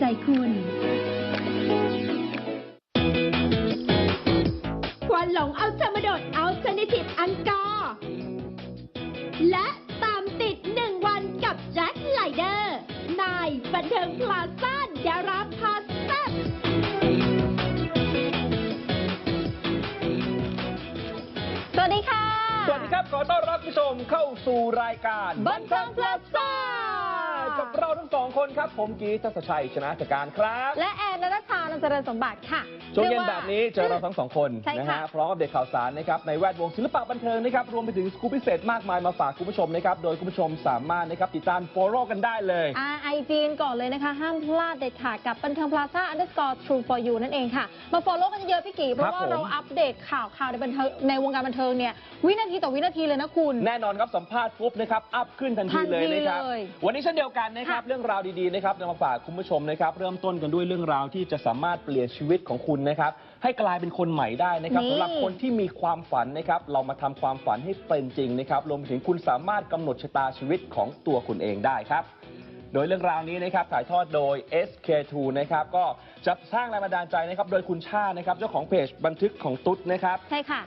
ใจคุณควันหลงเอาเธอมาโดดเอาเทอร์เนทีฟอังกอร์และตามติดหนึ่งวันกับแจ็คไลเดอร์นายบันเทิงพลาซ่าดาราพาแซ่บสวัสดีค่ะ สวัสดีครับ ขอต้อนรับผู้ชมเข้าสู่รายการบันเทิง Plaza กับเราทั้ง สองคนครับ ผมกีทัศชัยชนะจักการครับ และแอนนัทชา นันเจริญสมบัติค่ะช่วงเย็นรีกาแบบนี้เจอเราทั้งสองคนใช่นะค่ะฮะพร้อมอัปเดตข่าวสารนะครับในแวดวงศิลปะบันเทิงนะครับรวมไปถึงสกู๊ปพิเศษมากมายมาฝากคุณผู้ชมนะครับโดยคุณผู้ชมสามารถนะครับติดตามโฟโล่กันได้เลยอ่าไอจีก่อนเลยนะคะ ห้ามพลาดเด็ดขาดกับบันเทิงพลาซ่า underscore true for you นั่นเองค่ะ มา follow กันเยอะพี่กีเพราะว่าผมเราอัปเดตข่าวข่าวในบันเทิงในวงการบันเทิงเนี่ยวินาทีต่อวินาทีเลยนะคุณ แน่นอนครับสัมภาษณ์ปุ๊บนะครับอัพขึ้นทันทีเลยนะครับทันทีเลยวันนี้เช่นเดียวกันนะครับค่ะเรื่องราวดีๆนะครับนำมาฝากคุณผู้ชมนะครับเริ่มต้นกันด้วยเรื่องราวที่จะสามารถเปลี่ยนชีวิตของคุณนะครับ ให้กลายเป็นคนใหม่ได้นะครับนี่สำหรับคนที่มีความฝันนะครับ เรามาทำความฝันให้เป็นจริงนะครับรวมไปถึงคุณสามารถกำหนดชะตาชีวิตของตัวคุณเองได้ครับ โดยเรื่องราวนี้นะครับถ่ายทอดโดย SK2 นะครับก็จะสร้างแรงบันดาลใจนะครับ โดยคุณชานะครับเจ้าของเพจบันทึกของตุ๊ดนะครับ ใช่ค่ะ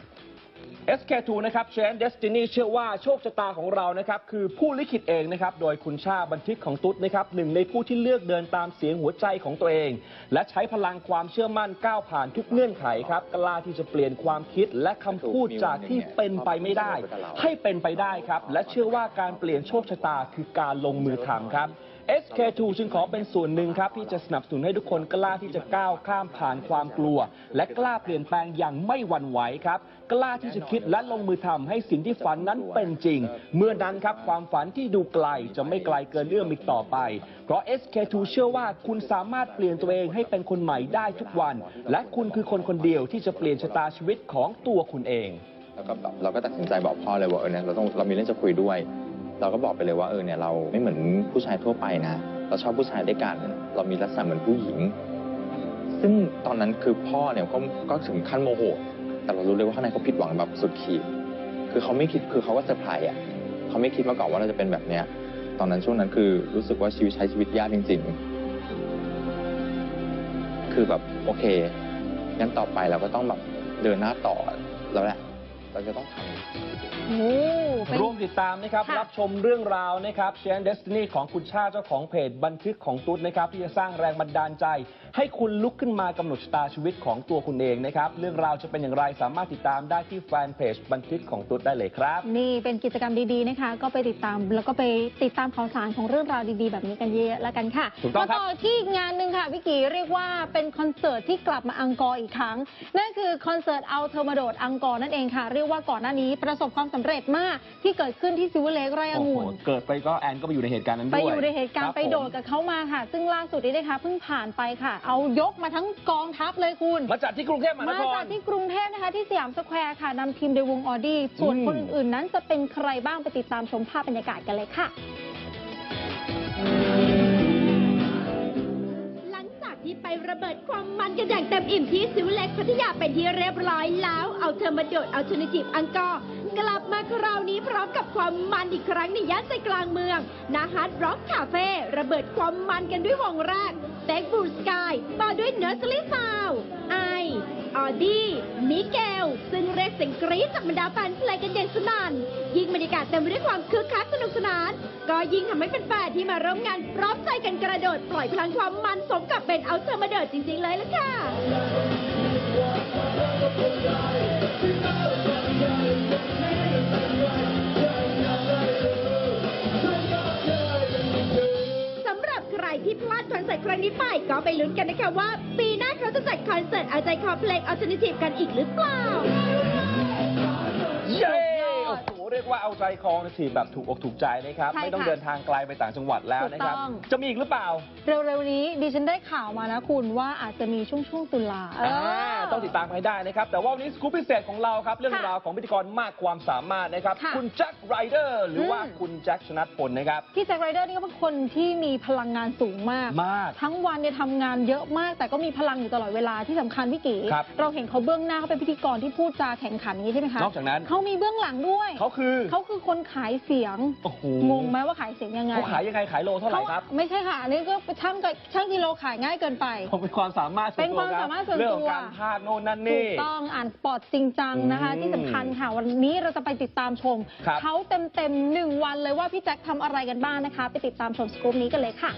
SK2 นะครับ Change Destiny เชื่อว่าโชคชะตาของเรานะครับคือผู้ลิขิตเองนะครับโดยคุณชาบันทึกของตุ๊ดนะครับหนึ่งในผู้ที่เลือกเดินตามเสียงหัวใจของตัวเอง และใช้พลังความเชื่อมั่นก้าวผ่านทุกเงื่อนไขครับกล้าที่จะเปลี่ยนความคิดและคำพูดจากที่เป็นไปไม่ได้ ให้เป็นไปได้ครับและเชื่อว่าการเปลี่ยนโชคชะตาคือการลงมือทำครับ SK2 จึงขอเป็นส่วนหนึ่งครับ ที่จะสนับสนุนให้ทุกคนกล้าที่จะก้าวข้ามผ่านความกลัว และกล้าเปลี่ยนแปลงอย่างไม่หวั่นไหวครับ กล้าที่จะคิดและลงมือทำให้สิ่งที่ฝันนั้นเป็นจริง เมื่อนั้นครับความฝันที่ดูไกลจะไม่ไกลเกินเอื้อมอีกต่อไป เพราะ SK2 เชื่อว่าคุณสามารถเปลี่ยนตัวเองให้เป็นคนใหม่ได้ทุกวัน และคุณคือคนคนเดียวที่จะเปลี่ยนชะตาชีวิตของตัวคุณเองแล้วก็แบบเราก็ตัดสินใจบอกพ่อเลยว่าเออเนี่ยเราต้องเรามีเรื่องจะคุยด้วย เราก็บอกไปเลยว่าเออเนี่ยเราไม่เหมือนผู้ชายทั่วไปนะ เราชอบผู้ชายด้วยกัน เรามีลักษณะเหมือนผู้หญิง ซึ่งตอนนั้นคือพ่อเนี่ยก็ก็ถึงขั้นโมโห แต่เรารู้เลยว่าข้างในเขาผิดหวังแบบสุดขีด คือเขาไม่คิดคือเขาก็เซอร์ไพรส์อะเขาไม่คิดมาก่อนว่าเราจะเป็นแบบเนี้ย ตอนนั้นช่วงนั้นคือรู้สึกว่าชีวิตใช้ชีวิตยากจริง ๆ คือแบบโอเคงั้นต่อไปเราก็ต้องแบบเดินหน้าต่อแล้วแหละ เราจะต้องทำโอ้เป็น ร่วมติดตามนะครับ ค่ะ รับชมเรื่องราวนะครับ Change Destiny ของคุณชาติเจ้าของเพจบันทึกของตุ๊ดนะครับ ที่จะสร้างแรงบันดาลใจ ให้คุณลุกขึ้นมากำหนดชะตาชีวิตของตัวคุณเองนะครับ เรื่องราวจะเป็นอย่างไรสามารถติดตามได้ที่แฟนเพจบันทึกของตุ๊ดได้เลยครับ นี่เป็นกิจกรรมดีๆนะคะ ก็ไปติดตามแล้วก็ไปติดตามข่าวสารของเรื่องราวดีๆ แบบนี้กันเยอะๆแล้วกันค่ะถูกต้องครับมาต่อที่งานหนึ่งค่ะพี่กีเรียกว่าเป็นคอนเสิร์ตที่กลับมาอังกอร์อีกครั้ง นั่นคือคอนเสิร์ตเอาเธอมาโดดอังกอร์นั่นเองค่ะเรียกว่าก่อนหน้านี้ประสบความสำเร็จมากที่เกิดขึ้นที่ซิวเลกไรอโอ้โห งุ่น เกิดไปก็แอนก็ไปอยู่ในเหตุการณ์นั้นไปด้วยอยู่ในเหตุการคณ์บไปโดดผมกับเขามาค่ะ ซึ่งล่าสุดนี้นะคะเพิ่งผ่านไปค่ะ เอายกมาทั้งกองทัพเลยคุณ มาจัดที่กรุงเทพมหานมาคร จากที่กรุงเทพนะคะที่สยามสแควร์ค่ะนำทีมโดยวงออดี้ส่วนอืม คนอื่นๆนั้นจะเป็นใครบ้างไปติดตามชมภาพบรรยากาศกันเลยค่ะ ที่ไประเบิดความมันกันอย่างเต็มอิ่มที่ซิวเล็กพัทยาเป็นที่เรียบร้อยแล้ว เอาเธอมาโดดเอาชนิจีบอังกอร์กลับมาคราวนี้พร้อมกับความมันอีกครั้งในย่านใจกลางเมืองนาฮาร์ดร็อกคาเฟ่ระเบิดความมันกันด้วยวงแรกแต็กบูสกายต่อด้วยเนอร์สลี่ซาวไอ ออดี้มิเกล ซึ่งเรียกเสียงกรี๊ดจากบรรดาแฟนเพลงกันอย่างสนั่นยิ่งบรรยากาศเต็มไปด้วยความคึกคักสนุกสนาน ก็ยิ่งทำให้แฟนๆที่มาร่วมงานพร้อมใจกันกระโดดปล่อยพลังความมันสมกับเป็นเอาเธอมาเดิดจริงๆเลยละค่ะสำหรับใครที่พลาดคอนเสิร์ตครั้งนี้ไปก็ไปลุ้นกันนะคะว่าปี เขาจะจัดคอนเสิร์ตเอาใจคอเพลงอัลเทอร์เนทีฟกันอีกหรือเปล่า เย้ กว่าเอาใจคอนะทีแบบถูกอกถูกใจนะครับ ใช่ค่ะไม่ต้องเดินทางไกลไปต่างจังหวัดแล้วนะครับ ถูกต้อง จะมีอีกหรือเปล่าเร็วๆนี้ดิฉันได้ข่าวมานะคุณว่าอาจจะมีช่วงช่วงๆตุลาเออ่าอต้องติดตามให้ได้นะครับ แต่ว่าวันนี้สกู๊ปพิเศษของเราครับ เรื่องค่ะราวของพิธีกรมากความสามารถนะครับ ค่ะคุณแจ็คไรเดอร์หรือว่าอืม คุณแจ็คชนัดพลนะครับ พี่แจ็คไรเดอร์นี่ก็เป็นคนที่มีพลังงานสูงมาก มาก ทั้งวันเนี่ยทำงานเยอะมาก แต่ก็มีพลังอยู่ตลอดเวลาที่สำคัญพี่กีครับเราเห็นเขาเบื้องหน้าเขาเป็นพิธีกรที่พูดจาแข่งขันอย่างนี้ใช่ไหมคะนอกจากนั้น เขามีเบื้องหลังด้วย เขาคือคือเขาคือคนขายเสียงโอ้โหงงไหมว่าขายเสียงยังไงเขาขายยังไงขายโลเท่าไหร่ครับ ไม่ใช่ค่ะอันนี้ก็ช่างกับช่างกิโลขายง่ายเกินไปผมเป็นความสามารถส่วนเป็นตัวความรับสามารถส่วนตัวเรื่องของการพากย์โน่นนั่นถูนี่กต้องอ่านสปอร์ตจริงจังนะคะอืมที่สำคัญค่ะวันนี้เราจะไปติดตามชมครับเขาเต็มเต็มๆหนึ่งวันเลยว่าพี่แจ็คทำอะไรกันบ้างนะคะ ไปติดตามชมสกู๊ปนี้กันเลยค่ะ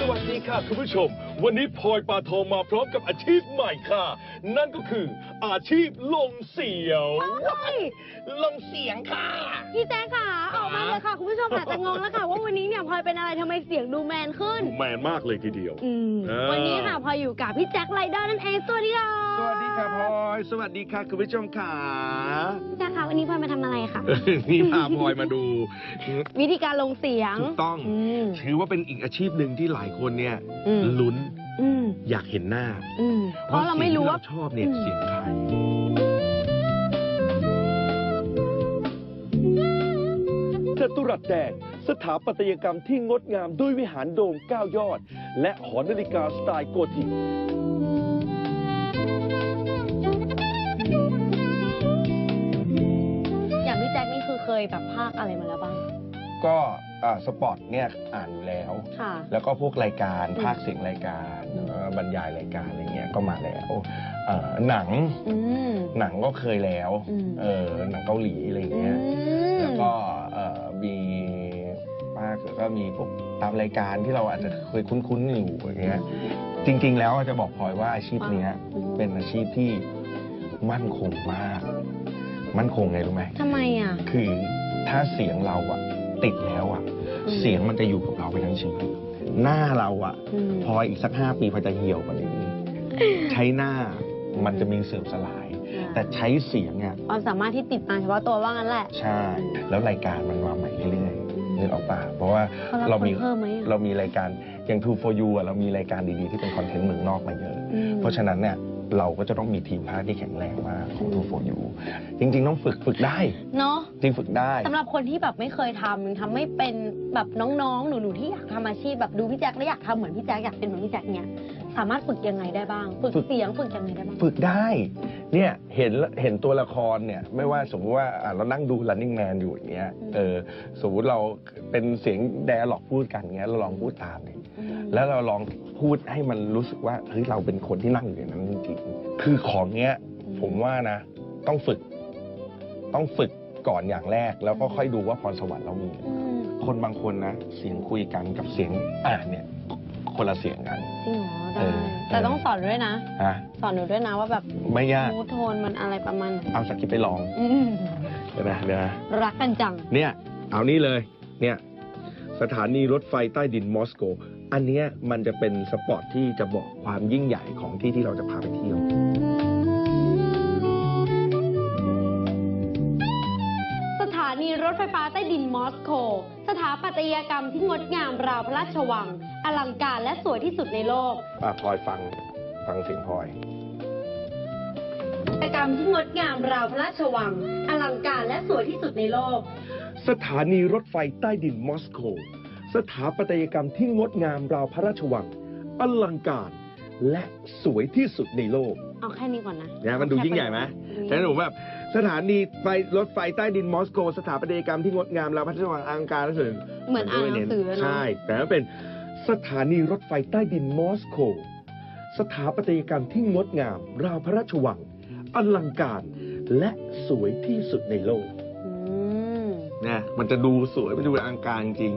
สวัสดีค่ะคุณผู้ชม วันนี้พลอยปาทองมาพร้อมกับอาชีพใหม่ค่ะ นั่นก็คืออาชีพลงเสียวลงเสียงค่ะ พี่แจ๊คค่ะ ออกมาเลยค่ะ คุณผู้ชมอาจจะงงแล้วค่ะ ว่าวันนี้เนี่ยพลอยเป็นอะไรทำไมเสียงดูแมนขึ้น แมนมากเลยทีเดียว อืม อ่า วันนี้ค่ะพลอยอยู่กับพี่แจ็คไรเดอร์นั่นเองสวัสดีค่ะส วัสดีค่ะพลอย สวัสดีค่ะคุณผู้ชมค่ะพี่แจ๊คค่ะวันนี้พลอยมาทำอะไรคะนี่พาพลอยมาดู วิธีการลงเสียง ถูกต้องอืมถือว่าเป็นอีกอาชีพหนึ่งที่หลายคนเนี่ยอืม ลุ้นอืมอยากเห็นหน้าอืมเพราะเราไม่รู้ว่าสียงที่เชอบเนี่ยอืม เสียงใคร จตุรัสแดงสถาปัตยกรรมที่งดงามด้วยวิหารโดมเก้ายอด และหอนาฬิกาสไตล์โกธิก ยแบบภาคอะไรมาแล้วบ้าง ก็อ่าสปอร์ตเนี่ยอ่านอยู่แล้ว ค่ะ แล้วก็พวกรายการอืมภาคเสียงรายการเอ่อบรรยายรายการอะไรเงี้ยก็มาแล้วเอ่อหนังอืม หนังก็เคยแล้วอืม เออหนังเกาหลีอะไรอืเงี้ย ม แล้วก็เอ่อมีภาคก็มีพวกตามรายการที่เราอาจจะเคยคุ้นๆอยู่อย่างเงี้ยจริง ๆ แล้วจะบอกพลอยว่าอาชีพเนี้ยอืมเป็นอาชีพที่มั่นคงมาก มั่นคงไงรู้ไหมทำไมอะ คือถ้าเสียงเราอะติดแล้วอะอืมเสียงมันจะอยู่กับเราไปทั้งชีวิตหน้าเราอะอืม พออีกสักห้าปีพอจะเหี่ยวกว่านี้ใช้หน้ามันจะมีเสื่อมสลาย แต่ใช้เสียงอะความสามารถที่ติดมาเฉพาะตัวว่างั้นแหละ ใช่ แล้วรายการมันมาใหม่เรื่อยอืมๆนึกออกปะเพราะว่าเขารับเรามีคนเพิ่มไหมอะ เรามีรายการอย่าง True for You อะเรามีรายการดีๆ ที่เป็นคอนเทนต์เมืองนอกมาเยอะ อืม เพราะฉะนั้นเนี่ย เราก็จะต้องมีทีมภาคที่แข็งแรงมากของ True for You จริง ๆ ต้องฝึกฝึกได้ เนาะจริงฝึกได้สำหรับคนที่แบบไม่เคยทำยังทำไม่เป็นแบบน้องๆ หนูๆที่อยากทำอาชีพแบบดูพี่แจ็คแล้วอยากทำเหมือนพี่แจ็คอยากเป็นเหมือนพี่แจ็คเนี่ยสามารถฝึกยังไงได้บ้างฝึกฝึกเสียงฝึกยังไงได้บ้าง ฝึกได้ เนี่ยเห็นเห็นตัวละครเนี่ยไม่ว่าสมมติว่าอะเรานั่งดู running man อยู่อย่างเงี้ยอืมเออสมมติเราเป็นเสียงแดร์ล็อกพูดกันเงี้ยเราลองพูดตามดิอืมแล้วเราลอง พูดให้มันรู้สึกว่าเฮ้ยเราเป็นคนที่นั่งอยู่ในนั้นจริงๆคือของเนี้ย ผมว่านะ ต้องฝึก ต้องฝึกก่อนอย่างแรก แล้วก็ค่อยดูว่าพรสวรรค์เรามีอืมคนบางคนนะเสียงคุยกันกับเสียงอ่านเนี่ย คนละเสียงกัน จริงเหรอเอได้อแต่ต้องสอนด้วยนะ ฮะ สอนหนูด้วยนะว่าแบบไม่ยาก มูทโทนมันอะไรประมาณไหนเอาสคริปต์ไปลองอืมเดี๋ยวนะเดี๋ยวนะ รักกันจัง เนี่ย เอานี่เลย เนี่ย สถานีรถไฟใต้ดินมอสโก อันเนี้ยมันจะเป็นสปอตที่จะบอกความยิ่งใหญ่ของที่ที่เราจะพาไปเที่ยวสถานีรถไฟฟ้าใต้ดินมอสโกสถาปัตยกรรมที่งดงามราวพระราชวัง อลังการและสวยที่สุดในโลกอะพลอยฟังฟังเสียงพลอยกิจกรรมที่งดงามราวพระราชวัง อลังการและสวยที่สุดในโลก สถานีรถไฟใต้ดินมอสโก สถาปัตยกรรมที่งดงามราวพระราชวัง อลังการ และสวยที่สุดในโลกเอาแค่นี้ก่อนนะเนี่ยมันดูยิ่งใหญ่ไหมแต่หนูแบบสถานีไฟรถไฟใต้ดินมอสโก สถาปัตยกรรมที่งดงามราวพระราชวังอลังการและสวยเหมือนอ่านหนังสือเนอะใช่แต่ว่าเป็นสถานีรถไฟใต้ดินมอสโก สถาปัตยกรรมที่งดงามราวพระราชวังอลังการ และสวยที่สุดในโลกอืมเนี่ยมันจะดูสวยมันดูอลังการจริง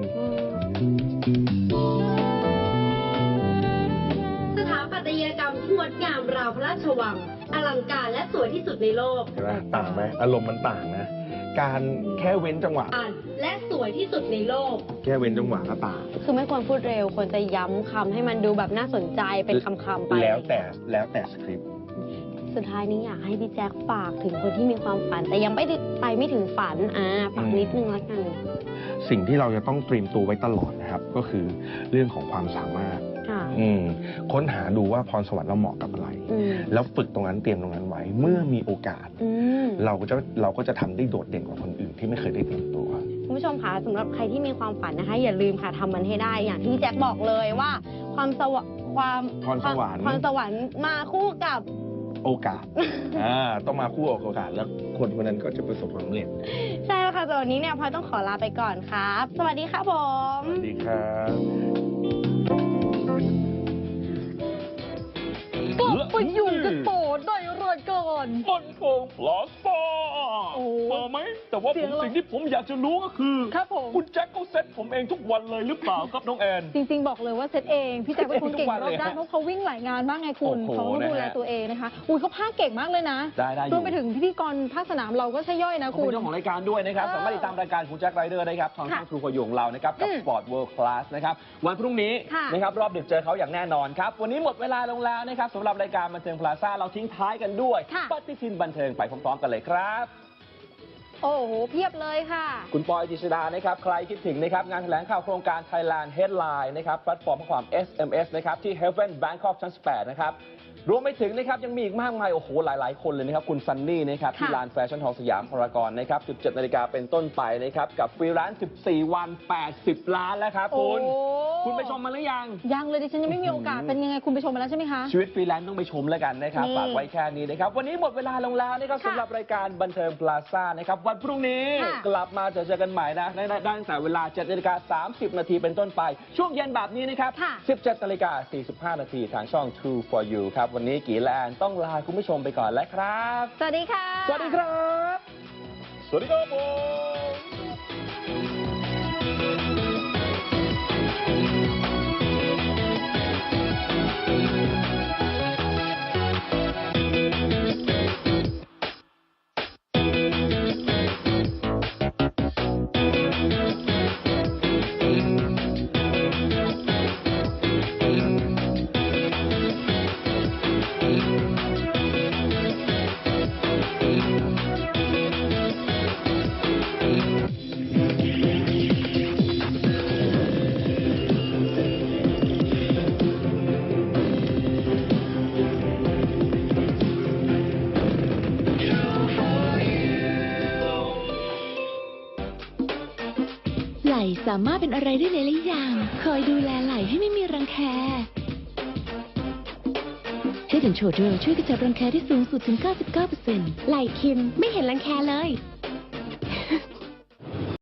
สถาปัตยกรรมที่งดงามราวพระราชวัง อลังการและสวยที่สุดในโลกเห็นไหมต่างไหมอารมณ์มันต่างนะ การแค่เว้นจังหวะ อ่านและสวยที่สุดในโลก แค่เว้นจังหวะก็ต่าง คือไม่ควรพูดเร็ว ควรจะย้ำคำให้มันดูแบบน่าสนใจเป็นคำๆไป แล้วแต่แล้วแต่สคริปต์ สุดท้ายนี้อยากให้พี่แจ็คฝากถึงคนที่มีความฝัน แต่ยังไม่ได้ไปไม่ถึงฝันอ่าฝากนิดนึงละกัน สิ่งที่เราจะต้องเตรียมตัวไว้ตลอดนะครับ ก็คือเรื่องของความสามารถค่ะ อืมค้นหาดูว่าพรสวรรค์เราเหมาะกับอะไร อืมแล้วฝึกตรงนั้นเตรียมตรงนั้นไว้ เมื่อมีโอกาส อืม เราก็จะเราก็จะทำได้โดดเด่นกว่าคนอื่นที่ไม่เคยได้เตรียมตัว คุณผู้ชมคะสำหรับใครที่มีความฝันนะคะ อย่าลืมค่ะทำมันให้ได้อย่างที่พี่แจ็คบอกเลยว่า ความสวะความพรสวรรค์ ความสวรรค์มาคู่กับ โอกาส อ่าต้องมาคู่กับโอกาส แล้วคนคนนั้นก็จะประสบความสำเร็จใช่แล้วค่ะแต่วันนี้เนี่ยพลอยต้องขอลาไปก่อนครับ สวัสดีครับผมสวัสดีครับกลับไปอยู่กันต่อในรายการบันเทิงพลาซ่าโอ้มาไหม แต่ว่าเสีผยงมเราสิ่งที่ผมอยากจะรู้ก็คือ ครับผม คุณแจ็คเขาเซ็ตผมเองทุกวันเลยหรือเปล่าครับน้องแอน จริง ๆ บอกเลยว่าเซตเอง พี่แจ็คเป็นคนเก่งทุกวันรเลอยบด้านฮะเพราะเขาวิ่งหลายงานมากไงคุณโอ้โหเขาต้องดูแลนะฮะตัวเองนะคะ อุ้ยเขาพากเก่งมากเลยนะได้ได้อยู่ รวมไปถึงพิธีกรภาคสนามเราก็ใช่ย่อยนะเขาคุเป็ณนเจ้าของรายการด้วยนะครับ เออสามารถติดตามรายการคุณแจ็คไรเดอร์ได้ครับทางช่องค่ะทรูคอยของเรานะครับ กับ อืม Sport World Class นะครับ วันพรุ่งนี้ค่ะนะครับรอบดึกเจอเขาอย่างแน่นอนครับ วันนี้หมดเวลาลงแล้วนะครับสำหรับรายการบันเทิงพลาซ่าเราทิ้งท้ายกันด้วย ค่ะ ปฏิทินบันเทิงไปพร้อมๆกันเลยครับ โอ้โห เพียบเลยค่ะ คุณปอยจิชดานะครับ ใครคิดถึงนะครับ งานแถลงข่าวโครงการ Thailand Headline นะครับ แพลตฟอร์มข้อความ SMS นะครับ ที่ Heaven Bangkok ชั้น 8 นะครับ รวมไปถึงนะครับยังมีอีกมากมาย โอ้โห หลาย ๆ คนเลยนะครับ คุณซันนี่นะครับ ที่ค่ะลานแฟชั่นฮอลล์สยามพารากอนนะครับ 17 นาฬิกาเป็นต้นไปนะครับ กับฟรีแลนซ์14 วัน 80 ล้านแล้วครับคุณ โอ้ คุณไปชมมาหรือยัง ยังเลยดิฉันยังไม่มีโอกาส เป็นยังไงคุณไปชมมาแล้วใช่ไหมคะ ชีวิตฟรีแลนซ์ต้องไปชมแล้วกันนะครับนี่ฝากไว้แค่นี้นะครับ วันนี้หมดเวลาลงแล้วนะครับค่ะสำหรับรายการบันเทิงพลาซ่านะครับ วันพรุ่งนี้ค่ะ กลับมาเจอเจอกันใหม่นะได้ได้ได้ตั้งแต่เวลา7นาฬิกา30 นาทีเป็นต้นไป ช่วงเย็นแบบนี้นะครับ ค่ะ 17นาฬิกา45 นาทีทางช่อง True for You ครับวันนี้กีแลนต้องลาคุณผู้ชมไปก่อนแล้วครับ สวัสดีค่ะ สวัสดีครับ สวัสดีครับผม สามารถเป็นอะไรได้หลายๆอย่าง คอยดูแลไหล่ให้ไม่มีรังแคเฮดแอนโชเดอร์ช่วยกระจัดรังแคได้สูงสุดถึง 99%ไหล่คิมไม่เห็นรังแคเลย